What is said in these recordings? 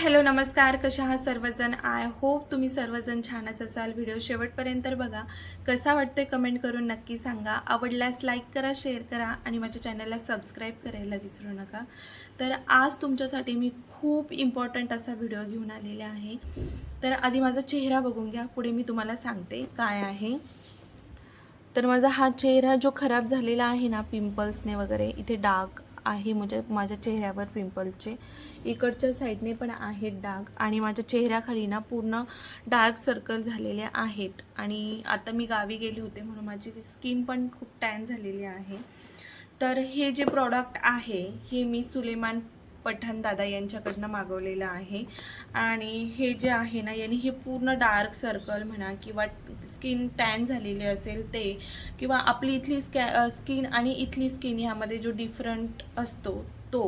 Hello नमस्कार. कशा आहात सर्वजण? आय होप तुम्ही सर्वजण छानच असाल. व्हिडिओ शेवटपर्यंत बघा कसा वाटतोय कमेंट करून नक्की सांगा. आवडल्यास लाईक करा शेअर करा आणि माझ्या चॅनलला सबस्क्राईब करायला विसरू नका. तर आज तुमच्यासाठी मी खूप इम्पॉर्टंट असा व्हिडिओ घेऊन आलेला आहे. तर आधी माझा चेहरा बघून घ्या. पुढे मी तुम्हाला सांगते काय आहे. तर माझा हा चेहरा जो खराब झालेला आहे ना पिंपल्सने वगैरे इथे डाग आहे म्हणजे माझ्या चेहऱ्यावर पिंपलचे इकडच्या साईडने पण आहेत डाग आणि माझ्या चेहऱ्याखाली ना पूर्ण डार्क सर्कल झालेले आहेत. आणि आता मी गावी गेले होते म्हणून माझी स्किन पण खूप टॅन झालेली आहे. तर हे जे प्रॉडक्ट आहे हे मी सुलेमान पठाण दादा यांच्याकडनं मागवलेलं आहे. आणि हे जे आहे ना यांनी हे पूर्ण डार्क सर्कल म्हणा किंवा स्किन टॅन झालेली असेल ते किंवा आपली इथली स्कॅ स्किन आणि इथली स्किन ह्यामध्ये जो डिफरंट असतो तो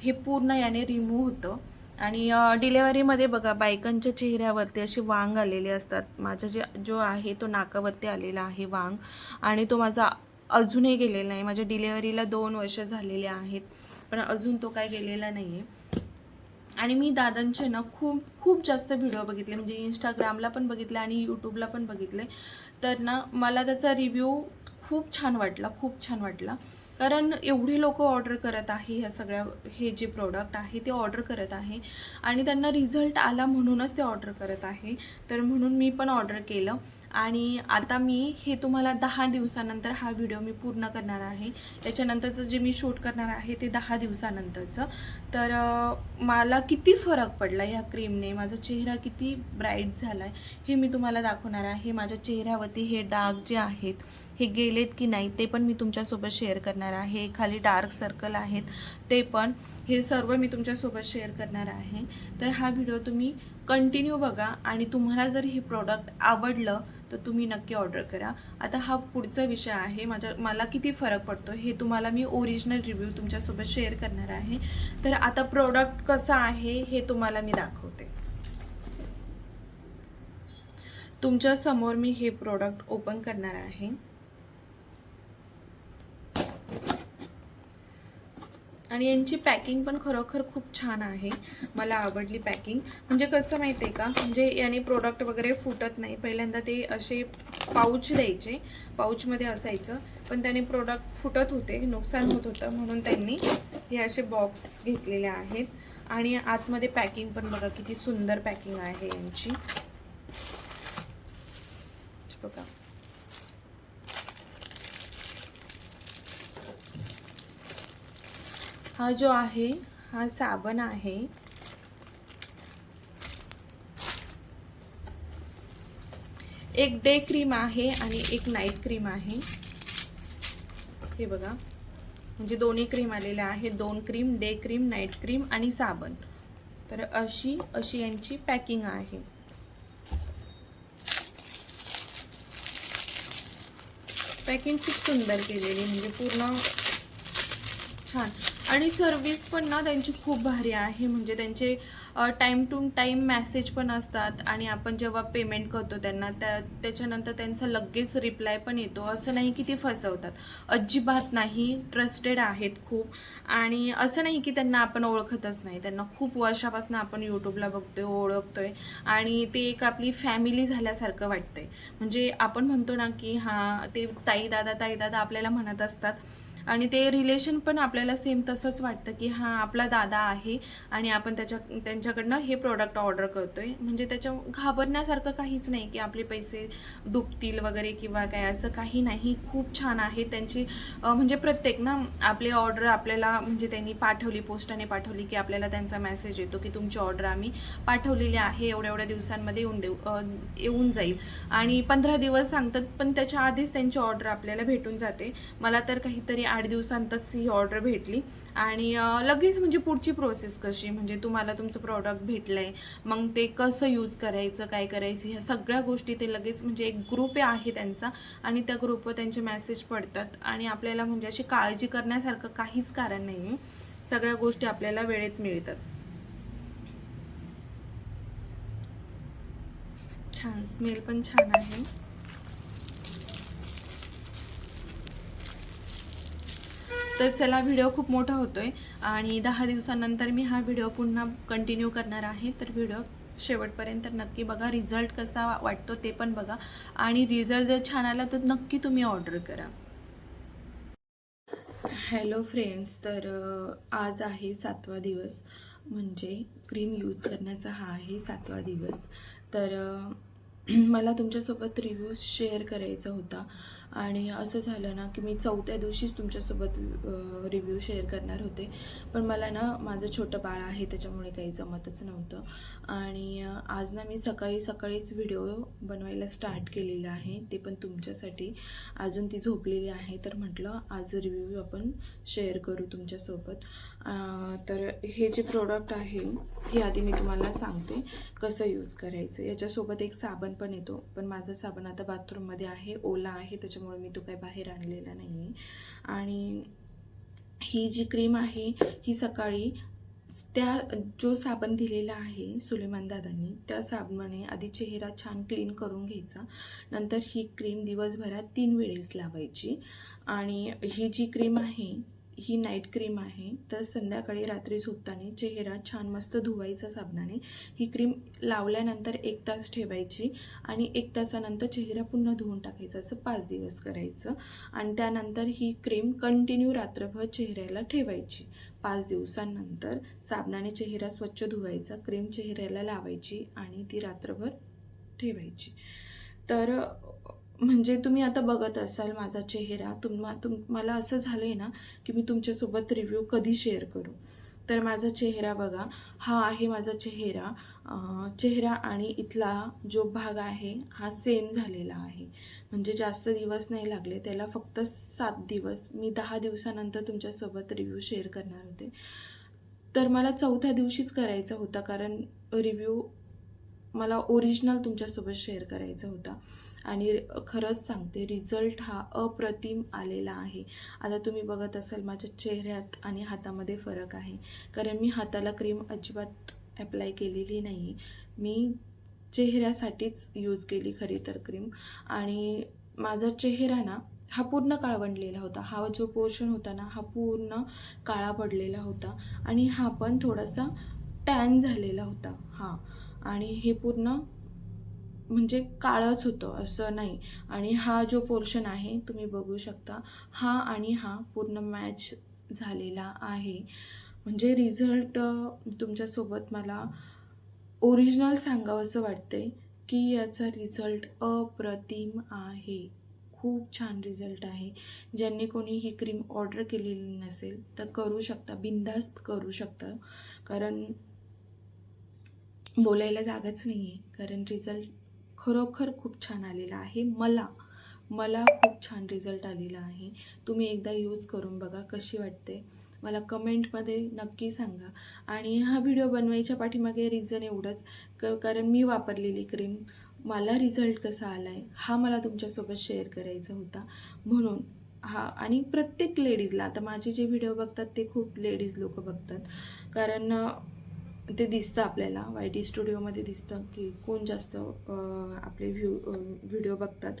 हे पूर्ण याने रिमूव्ह होतं. आणि डिलेवरीमध्ये बघा बायकांच्या चेहऱ्यावरती असे वांग आलेले असतात. माझा जे जो आहे तो नाकावरती आलेला आहे वांग. आणि तो माझा अजूनही गेलेला नाही. माझ्या डिलेवरीला दोन वर्ष झालेले आहेत पण अजून तो काय गेलेला नाही आहे आणि मी दादांचे ना खूप खूप जास्त व्हिडिओ बघितले. म्हणजे इंस्टाग्रामला पण बघितले आणि यूट्यूबला पण बघितले. तर ना मला त्याचा रिव्ह्यू खूप छान वाटला खूप छान वाटला. कारण एवढी लोक ऑर्डर करत आहे ह्या सगळ्या हे जे प्रोडक्ट आहे ते ऑर्डर करत आहे. आणि त्यांना रिझल्ट आला म्हणूनच ते ऑर्डर करत आहे. तर म्हणून मी पण ऑर्डर केलं. आणि आता मी हे तुम्हाला दहा दिवसानंतर हा व्हिडिओ मी पूर्ण करणार आहे. त्याच्यानंतरचं जे मी शूट करणार आहे ते दहा दिवसानंतरचं. तर मला किती फरक पडला ह्या क्रीमने माझा चेहरा किती ब्राईट झाला आहे हे मी तुम्हाला दाखवणार आहे. माझ्या चेहऱ्यावरती हे डाग जे आहेत हे गेलेत की नाही ते पण मी तुमच्यासोबत शेअर करणार आहे खाली डार्क सर्कल आहेत ते पण. हे सर्व मी तुमच्यासोबत शेअर करणार आहे. तर हा व्हिडिओ तुम्ही कंटिन्यू बघा आणि तुम्हाला जर हे प्रॉडक्ट आवडलं तर तुम्ही नक्की ऑर्डर करा. आता हा पुढचा विषय आहे. माझ्या मला किती फरक पडतो हे तुम्हाला मी ओरिजिनल रिव्ह्यू तुमच्यासोबत शेअर करणार आहे. तर आता प्रोडक्ट कसं आहे हे तुम्हाला मी दाखवते. तुमच्यासमोर मी हे प्रोडक्ट ओपन करणार आहे. आणि यांची पॅकिंग पण खरोखर खूप छान आहे. मला आवडली पॅकिंग. म्हणजे कसं माहिती आहे का? म्हणजे याने प्रोडक्ट वगैरे फुटत नाही. पहिल्यांदा ते असे पाऊच द्यायचे. पाऊचमध्ये असायचं. पण त्याने प्रोडक्ट फुटत होते नुकसान होत होतं म्हणून त्यांनी हे असे बॉक्स घेतलेले आहेत. आणि आतमध्ये पॅकिंग पण बघा किती सुंदर पॅकिंग आहे यांची. बघा. हा जो आहे हा साबण आहे. एक डे क्रीम आहे आणि एक नाईट क्रीम आहे. हे बघा. म्हणजे दोन्ही क्रीम आलेल्या आहेत. दोन cream day cream night cream आणि साबण. तर अशी अशी यांची पॅकिंग आहे. पॅकिंग खूप सुंदर केलेली म्हणजे पूर्ण छान. आणि सर्विस पण ना त्यांची खूप भारी आहे. म्हणजे त्यांचे टाईम टू टाईम मेसेज पण असतात आणि आपण जेव्हा पेमेंट करतो त्यांना त्या त्याच्यानंतर त्यांचा लगेच रिप्लाय पण येतो. असं नाही की ते फसवतात. अजिबात नाही. ट्रस्टेड आहेत खूप. आणि असं नाही की त्यांना आपण ओळखतच नाही. त्यांना खूप वर्षापासून आपण यूट्यूबला बघतोय ओळखतोय. आणि ते एक आपली फॅमिली झाल्यासारखं वाटतंय. म्हणजे आपण म्हणतो ना की हां ते ताई दादा ताई दादा आपल्याला म्हणत असतात. आणि ते रिलेशन पण आपल्याला सेम तसंच वाटतं की हां आपला दादा आहे आणि आपण त्याच्या त्यांच्याकडनं हे प्रोडक्ट ऑर्डर करतोय. म्हणजे त्याच्या घाबरण्यासारखं काहीच नाही की आपले पैसे डुबतील वगैरे किंवा काय असं काही नाही. खूप छान आहे त्यांची म्हणजे प्रत्येक ना आपली ऑर्डर आपल्याला म्हणजे त्यांनी पाठवली पोस्टाने पाठवली की आपल्याला त्यांचा मेसेज येतो की तुमची ऑर्डर आम्ही पाठवलेली आहे एवढ्या एवढ्या दिवसांमध्ये येऊन देऊ येऊन जाईल. आणि पंधरा दिवस सांगतात पण त्याच्या आधीच त्यांची ऑर्डर आपल्याला भेटून जाते. मला तर काहीतरी आठ दिवसांतच ही ऑर्डर भेटली. आणि लगेच म्हणजे पुढची प्रोसेस कशी? म्हणजे तुम्हाला तुमचं प्रॉडक्ट भेटलं आहे मग ते कसं यूज करायचं काय करायचं? ह्या सगळ्या गोष्टी ते लगेच म्हणजे एक ग्रुप आहे त्यांचा. आणि त्या ग्रुपवर त्यांचे मेसेज पडतात. आणि आपल्याला म्हणजे अशी काळजी करण्यासारखं काहीच कारण नाही सगळ्या गोष्टी आपल्याला वेळेत मिळतात. छान. स्मेल पण छान आहे. तर चला व्हिडिओ खूप मोठा होतोय आणि दहा दिवसानंतर मी हा व्हिडिओ पुन्हा कंटिन्यू करणार आहे. तर व्हिडिओ शेवटपर्यंत नक्की बघा रिझल्ट कसा वाटतो ते पण बघा. आणि रिझल्ट जर छान आला तर नक्की तुम्ही ऑर्डर करा. हॅलो फ्रेंड्स तर आज आहे सातवा दिवस. म्हणजे क्रीम यूज करण्याचा हा आहे सातवा दिवस. तर मला तुमच्यासोबत रिव्ह्यूज शेअर करायचा होता. आणि असं झालं ना की मी चौथ्या दिवशीच तुमच्यासोबत रिव्ह्यू शेअर करणार होते. पण मला ना माझं छोटं बाळ आहे त्याच्यामुळे काही जमतच नव्हतं. आणि आज ना मी सकाळी सकाळीच व्हिडिओ बनवायला स्टार्ट केलेला आहे. ते पण तुमच्यासाठी. अजून ती झोपलेली आहे तर म्हटलं आज रिव्ह्यू आपण शेअर करू तुमच्यासोबत. तर हे जे प्रोडक्ट आहे हे आधी मी तुम्हाला सांगते कसं यूज करायचं. याच्यासोबत एक साबण पण येतो. पण माझा साबण आता बाथरूममध्ये आहे ओला आहे त्याच्या त्याच्यामुळे मी तो काही बाहेर आणलेला नाही आहे आणि ही जी क्रीम आहे ही सकाळी त्या जो साबण दिलेला आहे सुलेमान दादांनी त्या साबणाने आधी चेहरा छान क्लीन करून घ्यायचा. नंतर ही क्रीम दिवसभरात तीन वेळेस लावायची. आणि ही जी क्रीम आहे ही नाईट क्रीम आहे तर संध्याकाळी रात्री झोपताना चेहरा छान मस्त धुवायचा साबणाने. ही क्रीम लावल्यानंतर एक तास ठेवायची आणि एक तासानंतर चेहरा पुन्हा धुवून टाकायचा असं पाच दिवस करायचं. आणि त्यानंतर ही क्रीम कंटिन्यू रात्रभर चेहऱ्याला ठेवायची. पाच दिवसांनंतर साबणाने चेहरा स्वच्छ धुवायचा क्रीम चेहऱ्याला लावायची आणि ती रात्रभर ठेवायची. तर म्हणजे तुम्ही आता बघत असाल माझा चेहरा तुम्हा तुम मला असं झालं आहे ना की मी तुमच्यासोबत रिव्ह्यू कधी शेअर करू? तर माझा चेहरा बघा. हा आहे माझा चेहरा. चेहरा आणि इथला जो भाग आहे हा सेम झालेला आहे. म्हणजे जास्त दिवस नाही लागले त्याला फक्त सात दिवस. मी दहा दिवसानंतर तुमच्यासोबत रिव्ह्यू शेअर करणार होते. तर मला चौथ्या दिवशीच करायचा होता कारण रिव्ह्यू मला ओरिजिनल तुमच्यासोबत शेअर करायचा होता. आणि खरंच सांगते रिझल्ट हा अप्रतिम आलेला आहे. आता तुम्ही बघत असाल माझ्या चेहऱ्यात आणि हातामध्ये फरक आहे. कारण मी हाताला क्रीम अजिबात अप्लाय केलेली नाही मी चेहऱ्यासाठीच यूज केली खरी तर क्रीम आणि माझा चेहरा ना हा पूर्ण काळवंडलेला होता. हा जो पोर्शन होता ना हा पूर्ण काळा पडलेला होता. आणि हा पण थोडासा टॅन झालेला होता. हा. आणि हे पूर्ण म्हणजे काळच होतं असं नाही. आणि हा जो पोर्शन आहे तुम्ही बघू शकता हा आणि हा पूर्ण मॅच झालेला आहे. म्हणजे रिझल्ट तुमच्यासोबत मला ओरिजिनल सांगावंसं वाटते की याचा रिझल्ट अप्रतिम आहे. खूप छान रिझल्ट आहे. ज्यांनी कोणी ही क्रीम ऑर्डर केलेली नसेल तर करू शकता बिंदास्त करू शकता. कारण बोलायला जागाच नाही आहे कारण रिझल्ट खरोखर खूप छान आलेला आहे. मला मला खूप छान रिझल्ट आलेला आहे. तुम्ही एकदा यूज करून बघा कशी वाटते. मला कमेंटमध्ये नक्की सांगा. आणि हा व्हिडिओ बनवायच्या पाठीमागे रिझन एवढंच. क कारण मी वापरलेली क्रीम मला रिझल्ट कसा आला आहे हा मला तुमच्यासोबत शेअर करायचा होता. म्हणून हा आणि प्रत्येक लेडीजला आता माझे जे व्हिडिओ बघतात ते खूप लेडीज लोक बघतात. कारण ते दिसतं आपल्याला वाय टी स्टुडिओमध्ये दिसतं की कोण जास्त आपले व्ह्यू व्हिडिओ बघतात.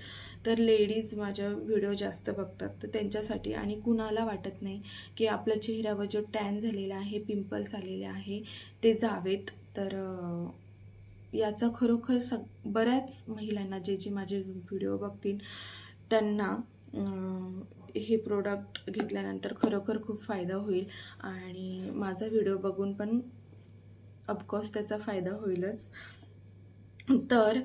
तर लेडीज माझ्या व्हिडिओ जास्त बघतात. तर त्यांच्यासाठी आणि कुणाला वाटत नाही की आपल्या चेहऱ्यावर जो टॅन झालेला आहे पिंपल्स आलेले आहे ते जावेत. तर याचा खरोखर सग बऱ्याच महिलांना जे जे माझे व्हिडिओ बघतील त्यांना हे प्रोडक्ट घेतल्यानंतर खरोखर खूप फायदा होईल. आणि माझा व्हिडिओ बघून पण ऑफकोर्स त्याचा फायदा होईलच. तर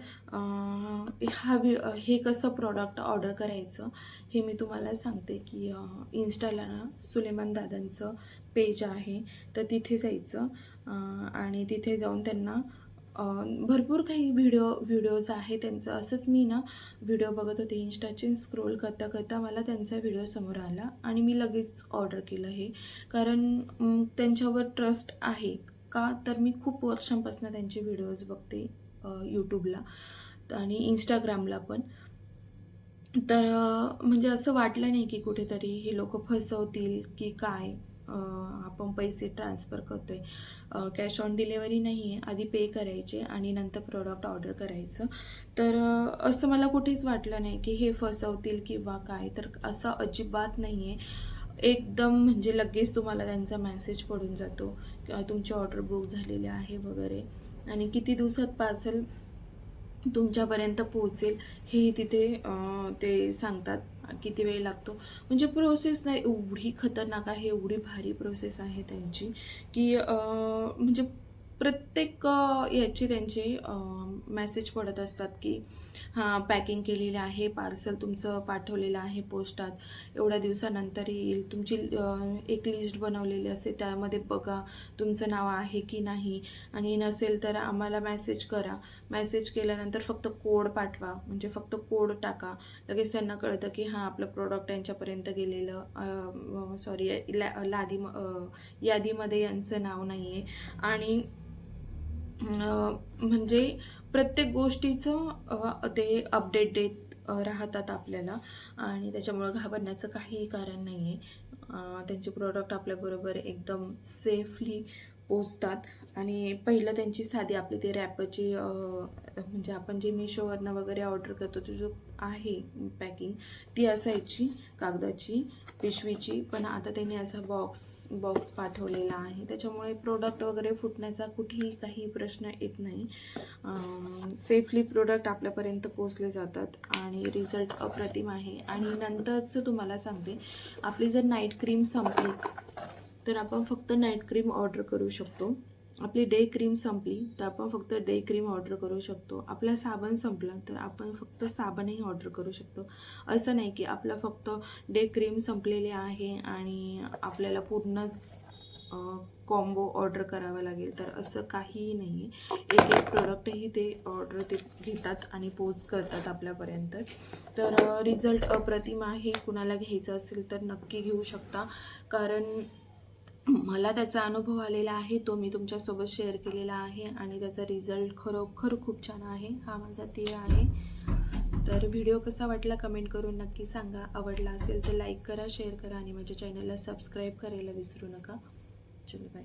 हा वि हे कसं प्रॉडक्ट ऑर्डर करायचं हे मी तुम्हाला सांगते की इन्स्टाला ना सुलेमान दादांचं पेज आहे. तर तिथे जायचं आणि तिथे जाऊन त्यांना भरपूर काही व्हिडिओ व्हिडिओज आहे त्यांचं. असंच मी ना व्हिडिओ बघत होते इन्स्टाचे स्क्रोल करता करता मला त्यांचा व्हिडिओ समोर आला आणि मी लगेच ऑर्डर केलं हे. कारण त्यांच्यावर ट्रस्ट आहे. का? तर मी खूप वर्षांपासून त्यांचे व्हिडिओज बघते यूट्यूबला आणि इंस्टाग्रामला पण. तर म्हणजे असं वाटलं नाही की कुठेतरी हे लोक फसवतील की काय? आपण पैसे ट्रान्सफर आहे कॅश ऑन डिलेवरी नाही आहे आधी पे करायचे आणि नंतर प्रोडक्ट ऑर्डर करायचं. तर असं मला कुठेच वाटलं नाही की हे फसवतील किंवा काय. तर असं अजिबात नाही आहे एकदम म्हणजे लगेच तुम्हाला त्यांचा मेसेज पडून जातो किंवा तुमची ऑर्डर बुक झालेली आहे वगैरे. आणि किती दिवसात पार्सल तुमच्यापर्यंत पोहोचेल हेही तिथे ते सांगतात किती वेळ लागतो. म्हणजे प्रोसेस नाही एवढी खतरनाक आहे एवढी भारी प्रोसेस आहे त्यांची की म्हणजे प्रत्येक याचे याची त्यांचे मेसेज पडत असतात की पॅकिंग केलेलं आहे पार्सल तुमचं पाठवलेलं आहे पोस्टात. एवढ्या दिवसानंतर येईल. तुमची एक लिस्ट बनवलेली असते. त्यामध्ये बघा तुमचं नाव आहे की नाही. आणि नसेल तर आम्हाला मॅसेज करा. मॅसेज केल्यानंतर फक्त कोड पाठवा. म्हणजे फक्त कोड टाका. लगेच त्यांना कळतं की हां आपलं प्रोडक्ट यांच्यापर्यंत गेलेलं सॉरी लादी यादीमध्ये यांचं नाव नाही आहे आणि म्हणजे प्रत्येक गोष्टीचं ते अपडेट देत राहतात आपल्याला. आणि त्याच्यामुळं घाबरण्याचं काहीही कारण नाही आहे त्यांचे प्रोडक्ट आपल्याबरोबर एकदम सेफली पोचतात. आणि पहिलं त्यांची साधी आपली ते रॅपरची म्हणजे आपण जे मिशोवरनं वगैरे ऑर्डर करतो तो जो आहे पॅकिंग ती असायची कागदाची पिशवीची. पण आता त्यांनी असा बॉक्स बॉक्स पाठवलेला आहे. त्याच्यामुळे प्रोडक्ट वगैरे फुटण्याचा कुठेही काही प्रश्न येत नाही. सेफली प्रोडक्ट आपल्यापर्यंत पोचले जातात आणि रिझल्ट अप्रतिम आहे. आणि नंतरचं तुम्हाला सांगते आपली जर नाईट क्रीम संपली तर आपण फक्त नाईट क्रीम ऑर्डर करू शकतो. आपली डे क्रीम संपली तर आपण फक्त डे क्रीम ऑर्डर करू शकतो. आपला साबण संपला तर आपण फक्त साबणही ऑर्डर करू शकतो. असं नाही की आपला फक्त डे क्रीम संपलेली आहे आणि आपल्याला पूर्णच कॉम्बो ऑर्डर करावा लागेल. तर असं काहीही नाही आहे एक एक प्रोडक्टही ते ऑर्डर ते घेतात आणि पोच करतात आपल्यापर्यंत. तर रिझल्ट अप्रतिम आहे. कुणाला घ्यायचं असेल तर नक्की घेऊ शकता. कारण मला त्याचा अनुभव आलेला आहे तो मी तुमच्यासोबत शेअर केलेला आहे आणि त्याचा रिझल्ट खरोखर खूप छान आहे हा माझा तीळ आहे. तर व्हिडिओ कसा वाटला कमेंट करून नक्की सांगा. आवडला असेल तर लाईक करा शेअर करा आणि माझ्या चॅनलला सबस्क्राईब करायला विसरू नका. चलो बाय